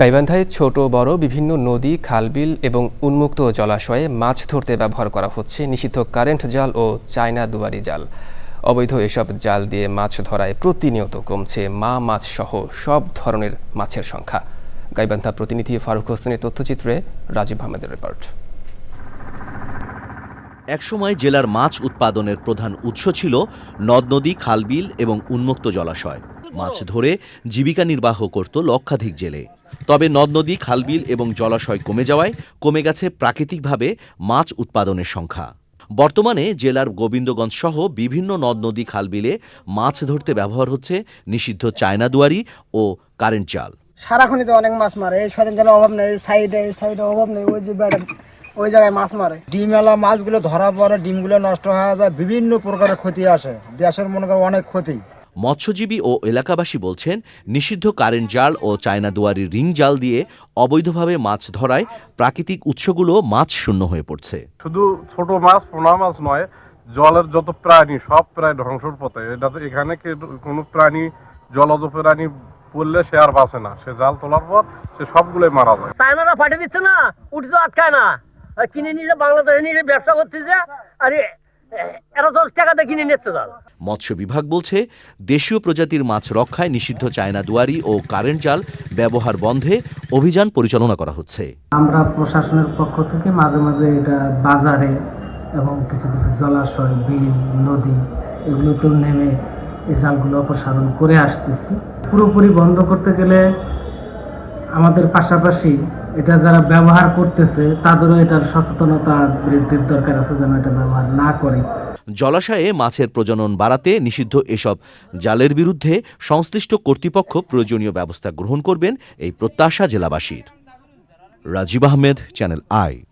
গাইবান্ধায় ছোট, বড় বিভিন্ন নদী, খালবিল এবং উন্মুক্ত জলাশয়ে মাছ ধরতে ব্যবহার করা হচ্ছে নিষিদ্ধ কারেন্ট জাল ও চায়না দুয়ারি জাল। অবৈধ এসব জাল দিয়ে মাছ ধরায় প্রতিনিয়ত কমছে মা মাছ সহ সব ধরনের মাছের সংখ্যা। গাইবান্ধা প্রতিনিধি ফারুক হোসেনের তথ্যচিত্রে রাজীব আহমেদের রিপোর্ট। একসময় জেলার মাছ উৎপাদনের প্রধান উৎস ছিল নদ নদী, খালবিল এবং উন্মুক্ত জলাশয়। মাছ ধরে জীবিকা নির্বাহ করত লক্ষাধিক জেলে। তবে নদ নদী খালবিল এবং জলাশয় কমে যাওয়ায় কমে গেছে প্রাকৃতিকভাবে মাছ উৎপাদনের সংখ্যা। বর্তমানে জেলার গোবিন্দগঞ্জ সহ বিভিন্ন নদ নদী খালবিলে মাছ ধরতে ব্যবহার হচ্ছে নিষিদ্ধ চায়না দুয়ারি ও কারেন্ট জাল। সারাক্ষণই তো অনেক মাছ মারে এই স্বাধীন জলের অভাব নেই সাইডে এই সাইডে অভাব নেই ওই যে বেড়া ওই জায়গায় মাছ মারে। ডিমওয়ালা মাছগুলো ধরার পরে ডিমগুলো নষ্ট হয়ে যায় বিভিন্ন প্রকারের ক্ষতি আসে দেশের মনে করো অনেক ক্ষতি। মৎস্যজীবী ও এলাকাবাসী বলছেন নিষিদ্ধ কারেন্ট জাল ও চায়না দুয়ারির রিং জাল দিয়ে অবৈধভাবে মাছ ধরায় প্রাকৃতিক উৎসগুলো মাছ শূন্য হয়ে পড়ছে। শুধু ছোট মাছ পোনা মাছ নয় জলের যত প্রাণী সব প্রায় ধ্বংসর পথে। এটা তো এখানে কি কোনো প্রাণী জলজ প্রাণী পড়লে সে আর বাঁচে না। সে জাল তোলার পর সে সবগুলোই মারা যায়। চায়নারা পাঠিয়ে দিচ্ছে না উঠে তো আটকায় না। কিনে নিয়ে বাংলাদেশে নিয়ে ব্যবসা করতেছে আর টাকাতে কিনে নিচ্ছে তার মৎস্য বিভাগ বলছে দেশীয় প্রজাতির মাছ রক্ষায় নিষিদ্ধ চায়না দুয়ারি ও কারেন্ট জাল ব্যবহার বন্ধে অভিযান পরিচালনা করা হচ্ছে। আমরা প্রশাসনের পক্ষ থেকে মাঝে মাঝে এটা বাজারে এবং কিছু কিছু জলাশয় বিল নদী এগুলোতেও নেমে এই জালগুলো অপসারণ করে আসতেছি। পুরোপুরি বন্ধ করতে গেলে আমাদের পাশাপাশি এটা যারা ব্যবহার করতেছে তাদেরও এটার সচেতনতা বৃদ্ধির দরকার আছে যেন এটা ব্যবহার না করে। জলাশয়ে মাছের প্রজনন বাড়াতে নিষিদ্ধ এসব জালের বিরুদ্ধে সংশ্লিষ্ট কর্তৃপক্ষ প্রয়োজনীয় ব্যবস্থা গ্রহণ করবেন এই প্রত্যাশা জেলাবাসীর। Rajib Ahmed channel I